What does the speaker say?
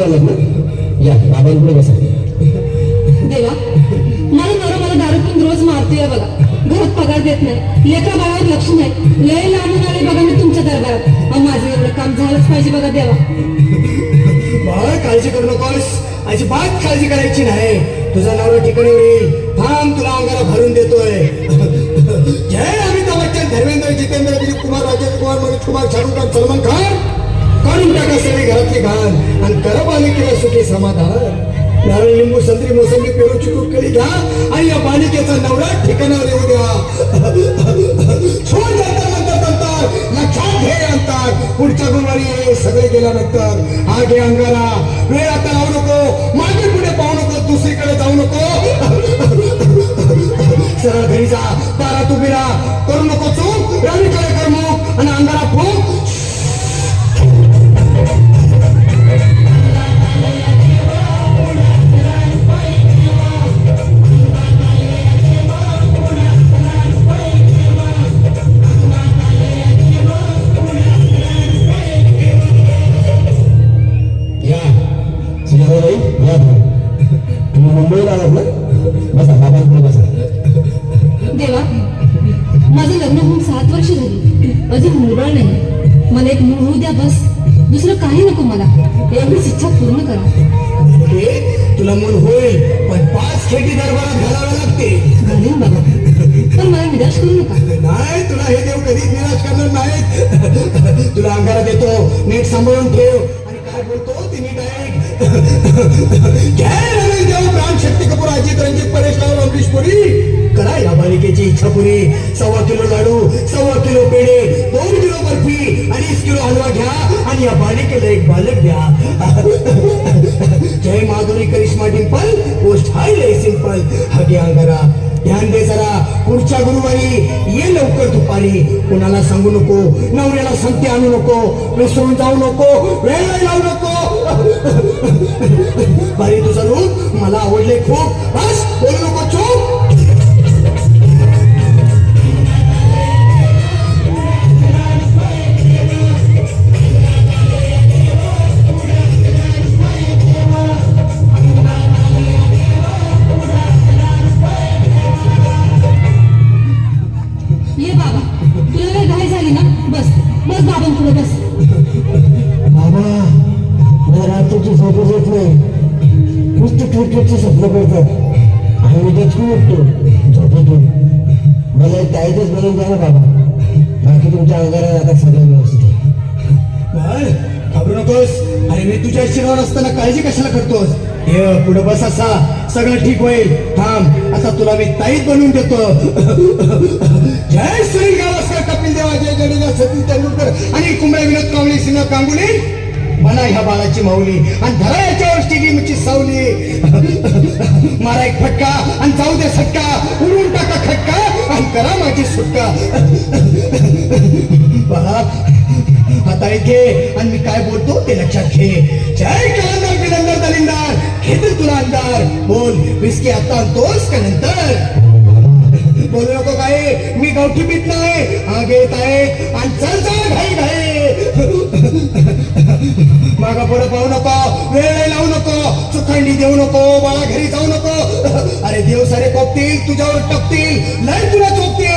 लागत ना या बाबांपुढे बसा. देवा मला नवरा मला दारू पिऊन रोज मारतोय बघा. घरात पगार देत नाही लेखा बाळावर लक्ष नाही. लय लांबून आले बघा मी तुमच्या दरबारात. माझं एवढं काम झालंच पाहिजे बघा देवा. बाळा काळजी करू नकोस. अजिबात काळजी करायची नाही. तुझा नवरा ठिकाणी येईल. थांब तुला अंगाला भरून देतोय. जय अमिताभ बच्चन धर्मेंद्र जितेंद्र दिलीप कुमार राजेश कुमार मनोज कुमार शाहरुख खान सलमान खान. बालिकेला समाधान. नारळ लिंबू संत्री मोसंबी पेरू चिकू कळी घ्या. आणि या बालिकेचा नवरा ठिकाणावर येऊ द्या. छोड नंतर लक्षात घे अंतर. पुढच्या गुरुवारी सगळे गेल्यानंतर आगे घे अंगाला. वेळ आता लावू नको. मागे पुढे पाहू नको. दुसरीकडे जाऊ नको. सरळ घरी जा. तारा तुम्ही करू नको चूक. राणीकडे कर मुंबईला आलात ना बसा बाबांकडे बसा. देवा माझं लग्न होऊन सात वर्ष झाली. अजून मुरळ नाही. मला एक मूळ होऊ द्या बस. दुसरं काही नको मला. एवढीच इच्छा पूर्ण करा. तुला मूल होईल पण पाच खेटी दरबारात घालावे लागते. घालेन बाबा. पण मला निराश करू नका. नाही तुला हे देव कधीच निराश करणार नाहीत. तुला अंगारा देतो नीट सांभाळून ठेव. आणि काय बोलतो ते नीट शक्ती कपूर अजित रंजित परेश राव अमरीश पुरी करा या बालिकेची इच्छा पुरी. सव्वा किलो लाडू सव्वा किलो पेढे दोन किलो बर्फी अडीच किलो हलवा घ्या आणि या बालिकेला एक बालक द्या. जय माधुरी करिश्मा डिंपल पोस्ट हाय लय सिंपल हग्या करा ध्यान दे जरा पुढच्या गुरुवारी ये लवकर दुपारी. कुणाला सांगू नको नवऱ्याला संगती आणू नको विसरून जाऊ नको वेळ लावू नको. बारी तुझा रूप मला आवडले खूप बस बोलू नको चूप ये बाबा तुला काही घाई झाली ना? बस बस बाबांपुढे बस. बाबा मला रात्रीची झोपच येत नाही. नुसतं क्रिकेटचे स्वप्न करतात. आणि मी दचकून उठतो झोपेतून मला एक ताईतच बनवून द्या ना बाबा. बाकी तुमच्या अंगाला आता सगळं व्यवस्थित आहे. घाबरू नकोस. अरे मी तुझ्या शिरावर असताना काळजी कशाला करतोस? हे पुढे बस असा. सगळं ठीक होईल. थांब. आता तुला मी ताईत बनवून देतो. जय श्री गावस्कर कपिल देवा जय जडेजा सचिन तेंडुलकर. आणि कुंबळे विनोद कांबळे सिन्हा कांगुली म्हणा ह्या बाळाची माऊली. आणि धरा याच्यावर स्टेडियमची सावली. मारा एक फटका आणि जाऊ दे सटका. उडून टाका खटका आणि करा माझी सुटका. बाळा आता इथे आणि मी काय बोलतो ते लक्षात घे. जय कलंदर बिलंदर दलिंदार. घेतील तुला अंधार. बोल विस्की आता आणतोस का नंतर? बोलू नको काय मी गावठी पीत नाही. हा घेत आहे आणि चल चल घाई घाई. मागा पुढे पाहू नको. वेळ लावू नको. चुखंडी देऊ नको. बाळा घरी जाऊ नको. अरे देव सारे कोपतील तुझ्यावर टपतील. लय तुला चोपतील